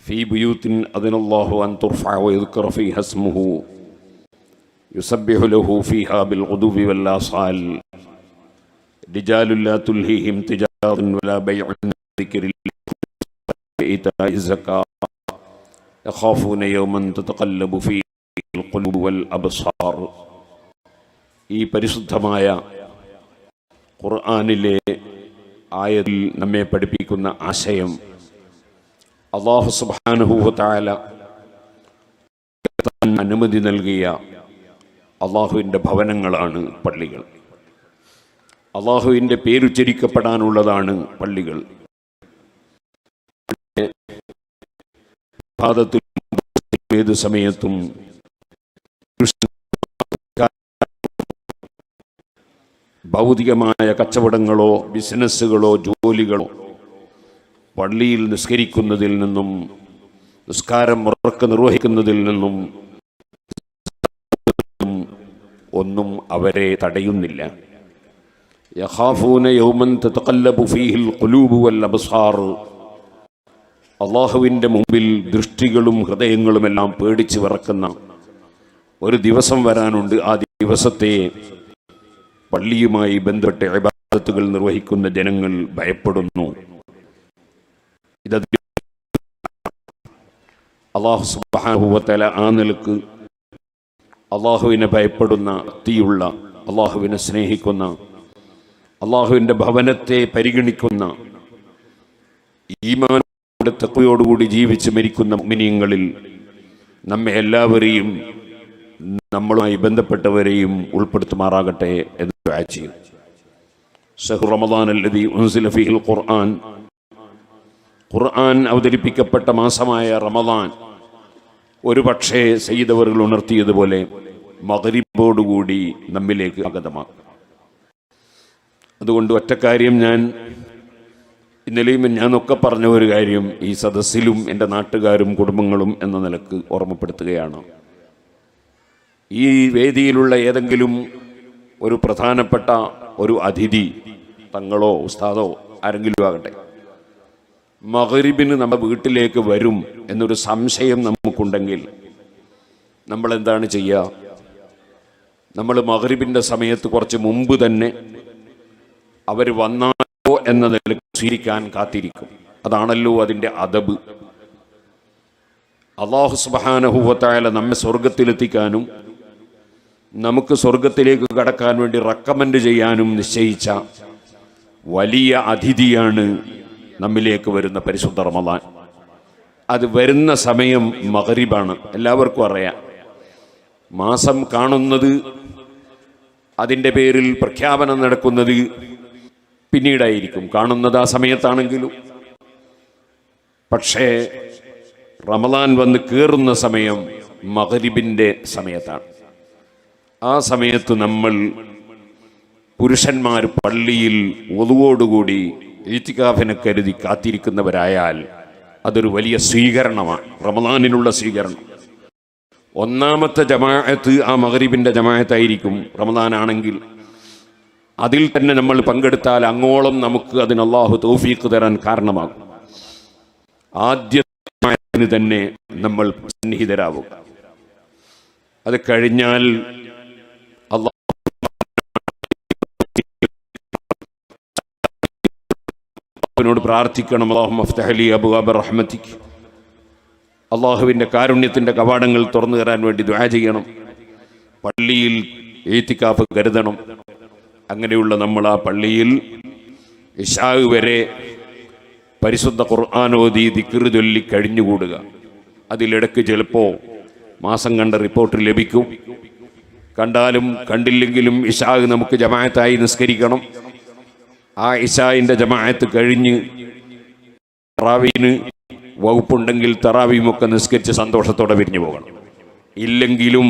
في بيوت أذن الله أن ترفع ويذكر فيها اسمه يسبح له فيها بالغدو والآصال رجال لا تلهيهم تجارة ولا بيع عن ذكر الله وإيتاء الزكاة يخافون يوما تتقلب فيه القلوب والأبصار ഈ പരിശുദ്ധമായ ഖുർആാനിലെ ആയതിൽ നമ്മെ പഠിപ്പിക്കുന്ന ആശയം അള്ളാഹു സുബാനുഭൂത്തായ അനുമതി നൽകിയ അള്ളാഹുവിന്റെ ഭവനങ്ങളാണ് പള്ളികൾ. അള്ളാഹുവിന്റെ പേരുച്ചരിക്കപ്പെടാനുള്ളതാണ് പള്ളികൾ. ഏത് സമയത്തും ഭൗതികമായ കച്ചവടങ്ങളോ ബിസിനസ്സുകളോ ജോലികളോ പള്ളിയിൽ നിസ്കരിക്കുന്നതിൽ നിന്നും നിസ്കാരം ഉറക്ക നിർവഹിക്കുന്നതിൽ നിന്നും ഒന്നും അവരെ തടയുന്നില്ല. യൗമൻ ഫീഹിൽ വൽ അള്ളാഹുവിന്റെ മുമ്പിൽ ദൃഷ്ടികളും ഹൃദയങ്ങളുമെല്ലാം പേടിച്ച് വിറക്കുന്ന ഒരു ദിവസം വരാനുണ്ട്. ആ ദിവസത്തെ പള്ളിയുമായി ബന്ധപ്പെട്ട ഇബാദത്തുകൾ നിർവഹിക്കുന്ന ജനങ്ങൾ ഭയപ്പെടുന്നു. ഇതത് അള്ളാഹു സുബാനുഭവത്തല ആ നിലയ്ക്ക് അള്ളാഹുവിനെ ഭയപ്പെടുന്ന തീയുള്ള അള്ളാഹുവിനെ സ്നേഹിക്കുന്ന അള്ളാഹുവിന്റെ ഭവനത്തെ പരിഗണിക്കുന്ന ഈമാനോട് തെക്കയോടുകൂടി ജീവിച്ച് മരിക്കുന്ന മിനിയങ്ങളിൽ നമ്മെ എല്ലാവരെയും നമ്മളുമായി ബന്ധപ്പെട്ടവരെയും ഉൾപ്പെടുത്തുമാറാകട്ടെ എന്ന് ചെയ്യും. ഷഹ്റു റമദാൻ അല്ലദീ ഉൻസില ഫീഹിൽ ഖുർആൻ ഖുർആൻ അവതരിപ്പിക്കപ്പെട്ട മാസമായ റമദാൻ ഒരു പക്ഷേ സയ്യിദവറുകൾ ഉണർത്തിയതുപോലെ മകരിബോടുകൂടി നമ്മിലേക്ക് അഗതമാക്കും അതുകൊണ്ട് ഒറ്റക്കാര്യം ഞാൻ ഇന്നലെയും ഞാനൊക്കെ പറഞ്ഞ ഒരു കാര്യം ഈ സദസ്സിലും എന്റെ നാട്ടുകാരും കുടുംബങ്ങളും എന്ന നിലയ്ക്ക് ഓർമ്മപ്പെടുത്തുകയാണ്. ഈ വേദിയിലുള്ള ഏതെങ്കിലും ഒരു പ്രധാനപ്പെട്ട ഒരു അതിഥി തങ്ങളോ ഉസ്താദോ ആരെങ്കിലും ആകട്ടെ. മകരിബിന് നമ്മുടെ വീട്ടിലേക്ക് വരും എന്നൊരു സംശയം നമുക്കുണ്ടെങ്കിൽ നമ്മൾ എന്താണ് ചെയ്യുക നമ്മൾ മകരിബിന്റെ സമയത്ത് കുറച്ച് മുമ്പ് തന്നെ അവർ വന്നാലോ എന്ന നിലയ്ക്ക് സ്വീകരിക്കാൻ കാത്തിരിക്കും. അതാണല്ലോ അതിന്റെ അതബ് അള്ളാഹു സുബാനഹുവത്തായ നമ്മെ സ്വർഗത്തിലെത്തിക്കാനും നമുക്ക് സ്വർഗത്തിലേക്ക് കടക്കാൻ വേണ്ടി റെക്കമെൻഡ് ചെയ്യാനും നിശ്ചയിച്ച വലിയ അതിഥിയാണ് നമ്മിലേക്ക് വരുന്ന പരിശുദ്ധ റമദാൻ. അത് വരുന്ന സമയം മകരിബാണ് എല്ലാവർക്കും അറിയാം. മാസം കാണുന്നത് അതിന്റെ പേരിൽ പ്രഖ്യാപനം നടക്കുന്നത് പിന്നീടായിരിക്കും. കാണുന്നത് ആ സമയത്താണെങ്കിലും. പക്ഷേ റമദാൻ വന്ന് കയറുന്ന സമയം മകരിബിന്റെ സമയത്താണ്. ആ സമയത്ത് നമ്മൾ പുരുഷന്മാർ പള്ളിയിൽ ഒതുവോടുകൂടി ഈത്തിക്കാഫിനെ കരുതി കാത്തിരിക്കുന്നവരായാൽ അതൊരു വലിയ സ്വീകരണമാണ്. റമദാനിനുള്ള സ്വീകരണം. ഒന്നാമത്തെ ജമാഅത്ത് ആ മകരിബിന്റെ ജമാഅത്തായിരിക്കും റമദാനാണെങ്കിൽ. അതിൽ തന്നെ നമ്മൾ പങ്കെടുത്താൽ അങ്ങോളം നമുക്ക് അതിന് അള്ളാഹു തൗഫീഖ് തരാൻ കാരണമാകും. ആദ്യത്തിന് തന്നെ നമ്മൾ സന്നിഹിതരാവുക അത് കഴിഞ്ഞാൽ അള്ളാഹുവിനോട് പ്രാർത്ഥിക്കണം. അള്ളാഹു മഫ്തഹലി അബു അബർ റഹ്മത്തിക്ക് അള്ളാഹുവിന്റെ കാരുണ്യത്തിന്റെ കവാടങ്ങൾ തുറന്നു തരാൻ വേണ്ടി ദ്വാ ചെയ്യണം. പള്ളിയിൽ ഏത്തിക്കാഫ് കരുതണം. അങ്ങനെയുള്ള നമ്മൾ ആ പള്ളിയിൽ ഇഷാവ് വരെ പരിശുദ്ധ ഖുർആാനോദി ദിക്കറ് ചൊല്ലി കഴിഞ്ഞുകൂടുക. അതിലിടക്ക് ചിലപ്പോൾ മാസം കണ്ട റിപ്പോർട്ട് ലഭിക്കും. കണ്ടാലും കണ്ടില്ലെങ്കിലും ഇഷാഗ് നമുക്ക് ജമാഅത്തായി നിസ്കരിക്കണം. ആ ഇഷായിന്റെ ജമാഅത്ത് കഴിഞ്ഞ് തറാവീന് വകുപ്പുണ്ടെങ്കിൽ തറാവീമൊക്കെ നിസ്കരിച്ച് സന്തോഷത്തോടെ പിരിഞ്ഞു പോകണം. ഇല്ലെങ്കിലും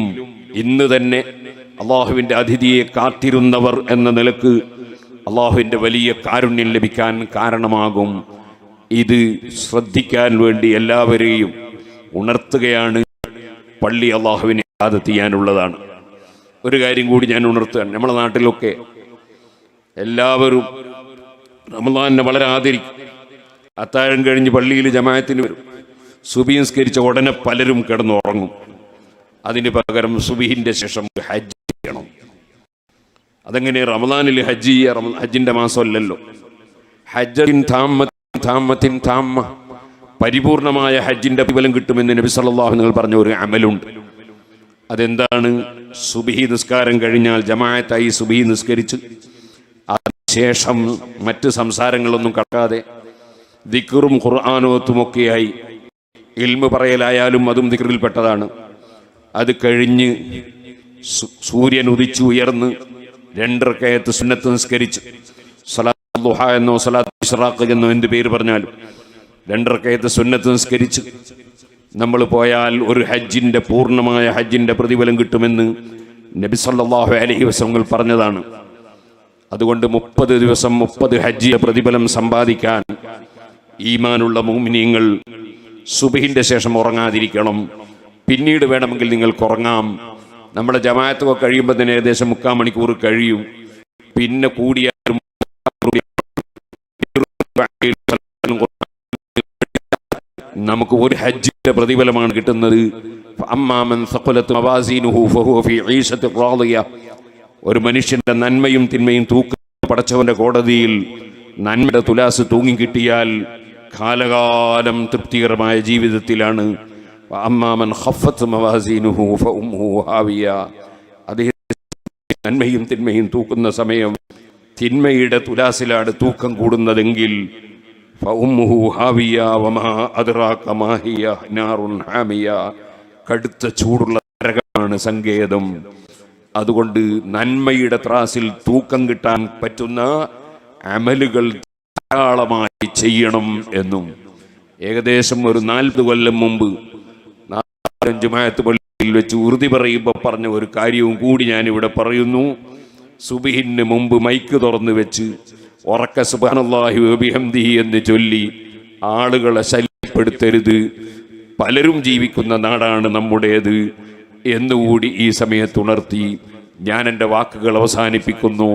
ഇന്ന് തന്നെ അള്ളാഹുവിന്റെ അതിഥിയെ കാത്തിരുന്നവർ എന്ന നിലയ്ക്ക് അള്ളാഹുവിന്റെ വലിയ കാരുണ്യം ലഭിക്കാൻ കാരണമാകും. ഇത് ശ്രദ്ധിക്കാൻ വേണ്ടി എല്ലാവരെയും ഉണർത്തുകയാണ് പള്ളി അള്ളാഹുവിനെ ചെയ്യാനുള്ളതാണ് ഒരു കാര്യം കൂടി ഞാൻ ഉണർത്തുകയാണ്. നമ്മുടെ നാട്ടിലൊക്കെ എല്ലാവരും റമദാനെ വളരെ ആദരിക്കും. അത്താഴം കഴിഞ്ഞ് പള്ളിയിൽ ജമായത്തിന് വരും. സുബി നിസ്കരിച്ച ഉടനെ പലരും കിടന്നുറങ്ങും അതിന് പകരം സുബിഹിന്റെ ശേഷം ഹജ്ജ് ചെയ്യണം. അതെങ്ങനെ? റമദാനിൽ ഹജ്ജ് ചെയ്യുക ഹജ്ജിന്റെ മാസമല്ലല്ലോ. ഹജ്ജിൻ താമത്തിൻ താമ പരിപൂർണമായ ഹജ്ജിന്റെ പ്രതിഫലം കിട്ടുമെന്ന് നബി സല്ലല്ലാഹു നിങ്ങൾ പറഞ്ഞ ഒരു അമലുണ്ട്. അതെന്താണ്? സുബിഹി നിസ്കാരം കഴിഞ്ഞാൽ ജമായത്തായി സുബിഹി നിസ്കരിച്ച് അതിനുശേഷം മറ്റ് സംസാരങ്ങളൊന്നും കടക്കാതെ ദിക്കറും ഖുർആാനോത്തുമൊക്കെയായി ഇൽമ പറയലായാലും അതും ദിക്കറിൽപ്പെട്ടതാണ് അത് കഴിഞ്ഞ് സൂര്യൻ ഉദിച്ചു ഉയർന്ന് രണ്ടരക്കയത്ത് സുന്നത്ത് നിസ്കരിച്ച് സലാത്ത് ദുഹ എന്നോ സലാത്ത് ഇഷ്റാഖ് എന്നോ എന്ത് പേര് പറഞ്ഞാലും രണ്ടരക്കയത്ത് സുന്നത്ത് നിസ്കരിച്ച് നമ്മൾ പോയാൽ ഒരു ഹജ്ജിന്റെ പൂർണമായ ഹജ്ജിന്റെ പ്രതിഫലം കിട്ടുമെന്ന് നബി സല്ലല്ലാഹു അലൈഹി വസല്ലം പറഞ്ഞതാണ്. അതുകൊണ്ട് മുപ്പത് ദിവസം മുപ്പത് ഹജ്ജിയ പ്രതിഫലം സമ്പാദിക്കാൻ ഈമാനുള്ള മോമിനിയങ്ങൾ സുബഹിന്റെ ശേഷം ഉറങ്ങാതിരിക്കണം. പിന്നീട് വേണമെങ്കിൽ നിങ്ങൾക്ക് ഉറങ്ങാം. നമ്മുടെ ജമായത്തൊക്കെ കഴിയുമ്പോൾ തന്നെ ഏകദേശം മുക്കാൽ മണിക്കൂർ കഴിയും. പിന്നെ കൂടിയാലും നമുക്ക് ഒരു ഹജ്ജിന്റെ പ്രതിഫലമാണ് കിട്ടുന്നത്. അമ്മാമൻ സഖലത്ത് ഒരു മനുഷ്യന്റെ നന്മയും തിന്മയും തൂക്ക പടച്ചവന്റെ കോടതിയിൽ നന്മയുടെ തുലാസ് തൂങ്ങി കിട്ടിയാൽ കാലകാലം തൃപ്തികരമായ ജീവിതത്തിലാണ്. അമ്മാമൻ മവാസീനുഹു ഹാവിയ. അദ്ദേഹം നന്മയും തിന്മയും തൂക്കുന്ന സമയം തിന്മയുടെ തുലാസിലാണ് തൂക്കം കൂടുന്നതെങ്കിൽ ഫഉംഹു കടുത്ത ചൂടുള്ള നരകമാണ് സങ്കേതം. അതുകൊണ്ട് നന്മയുടെ ത്രാസിൽ തൂക്കം കിട്ടാൻ പറ്റുന്ന അമലുകൾ ധാരാളമായി ചെയ്യണം എന്നും. ഏകദേശം ഒരു നാൽപ്പത് കൊല്ലം മുമ്പ് നാൽപ്പത്തഞ്ച് മായത്ത് പള്ളിയിൽ വെച്ച് ഉറുതി പറയുമ്പോൾ പറഞ്ഞ ഒരു കാര്യവും കൂടി ഞാനിവിടെ പറയുന്നു. സുബിഹിന് മുമ്പ് മൈക്ക് തുറന്നു വെച്ച് ഉറക്ക സുബാനല്ലാഹി എന്ന് ചൊല്ലി ആളുകളെ ശല്യപ്പെടുത്തരുത്. പലരും ജീവിക്കുന്ന നാടാണ് നമ്മുടേത്. എന്നുകൂടി ഈ സമയത്ത് ഉണർത്തി ഞാൻ എന്റെ വാക്കുകൾ അവസാനിപ്പിക്കുന്നു.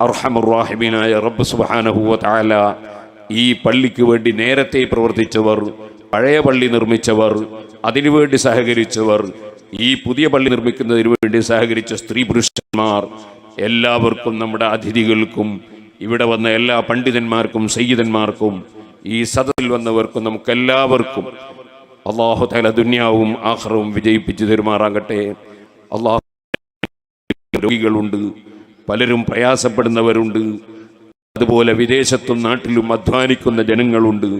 അർഹമുറാഹിമീനായ റബ്ബ് സുബാനഹുവ താല ഈ പള്ളിക്ക് വേണ്ടി നേരത്തെ പ്രവർത്തിച്ചവർ പഴയ പള്ളി നിർമ്മിച്ചവർ അതിനുവേണ്ടി സഹകരിച്ചവർ ഈ പുതിയ പള്ളി നിർമ്മിക്കുന്നതിന് വേണ്ടി സഹകരിച്ച സ്ത്രീ പുരുഷന്മാർ എല്ലാവർക്കും നമ്മുടെ അതിഥികൾക്കും ഇവിടെ വന്ന എല്ലാ പണ്ഡിതന്മാർക്കും സയ്യിദന്മാർക്കും ഈ സദസ്സിൽ വന്നവർക്കും നമുക്കെല്ലാവർക്കും അള്ളാഹു തല ദുന്യാവും ആഹ്റവും വിജയിപ്പിച്ചു തരുമാറാകട്ടെ. അള്ളാഹു രോഗികളുണ്ട് പലരും പ്രയാസപ്പെടുന്നവരുണ്ട് അതുപോലെ വിദേശത്തും നാട്ടിലും അധ്വാനിക്കുന്ന ജനങ്ങളുണ്ട്.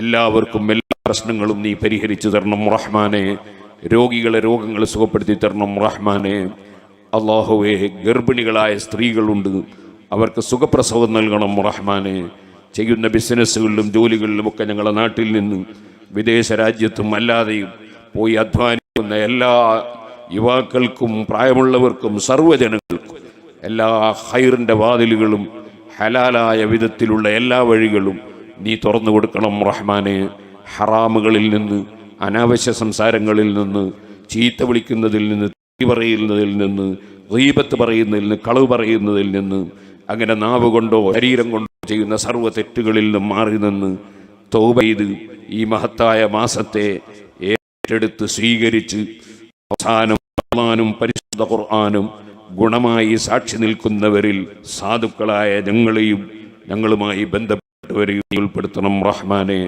എല്ലാവർക്കും എല്ലാ പ്രശ്നങ്ങളും നീ പരിഹരിച്ചു തരണം റഹ്മാനെ. രോഗികളെ രോഗങ്ങൾ സുഖപ്പെടുത്തി തരണം റഹ്മാനെ. അള്ളാഹുവെ ഗർഭിണികളായ സ്ത്രീകളുണ്ട് അവർക്ക് സുഖപ്രസവം നൽകണം റഹ്മാനെ. ചെയ്യുന്ന ബിസിനസ്സുകളിലും ജോലികളിലും ഒക്കെ ഞങ്ങളുടെ നാട്ടിൽ നിന്ന് വിദേശ രാജ്യത്തും അല്ലാതെയും പോയി അധ്വാനിക്കുന്ന എല്ലാ യുവാക്കൾക്കും പ്രായമുള്ളവർക്കും സർവജനങ്ങൾക്കും എല്ലാ ഹൈറിന്റെ വാതിലുകളും ഹലാലായ വിധത്തിലുള്ള എല്ലാ വഴികളും നീ തുറന്നു കൊടുക്കണം റഹ്മാനെ. ഹറാമുകളിൽ നിന്ന് അനാവശ്യ സംസാരങ്ങളിൽ നിന്ന് ചീത്ത വിളിക്കുന്നതിൽ നിന്ന് തീ പറയുന്നതിൽ നിന്ന് റീബത്ത് പറയുന്നതിൽ നിന്ന് കളവ് പറയുന്നതിൽ നിന്ന് അങ്ങനെ നാവ് കൊണ്ടോ ശരീരം കൊണ്ടോ ചെയ്യുന്ന സർവ തെറ്റുകളിൽ നിന്നും മാറി നിന്ന് തൗബ ചെയ്ത് ഈ മഹത്തായ മാസത്തെ ഏറ്റെടുത്ത് സ്വീകരിച്ച് അവസാനം ഖുർആനും പരിശുദ്ധ ഖുർആനും ഗുണമായി സാക്ഷി നിൽക്കുന്നവരിൽ സാധുക്കളായ ഞങ്ങളെയും ഞങ്ങളുമായി ബന്ധപ്പെട്ടവരെയും ഉൾപ്പെടുത്തണം റഹ്മാനെ.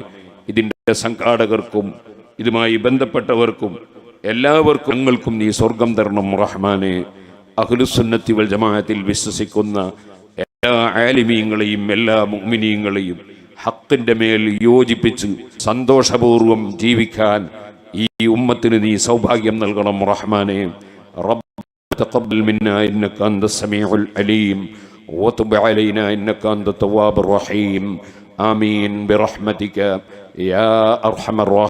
ഇതിന്റെ സംഘാടകർക്കും ഇതുമായി ബന്ധപ്പെട്ടവർക്കും എല്ലാവർക്കും ഞങ്ങൾക്കും നീ സ്വർഗം തരണം റഹ്മാനെ. അഖിലുസുന്നത്തി വൽ ജമാഅത്തിൽ വിശ്വസിക്കുന്ന എല്ലാ ആലിമീങ്ങളെയും എല്ലാ മുഅ്മിനീങ്ങളെയും ഹക്കിന്റെ മേൽ യോജിപ്പിച്ച് സന്തോഷപൂർവം ജീവിക്കാൻ ഈ ഉമ്മത്തിന് നീ സൗഭാഗ്യം നൽകണം റഹ്മാനെ റബ്ബ് تقبل منا انك انت السميع العليم وتب علينا انك انت التواب الرحيم امين برحمتك يا ارحم الراحمين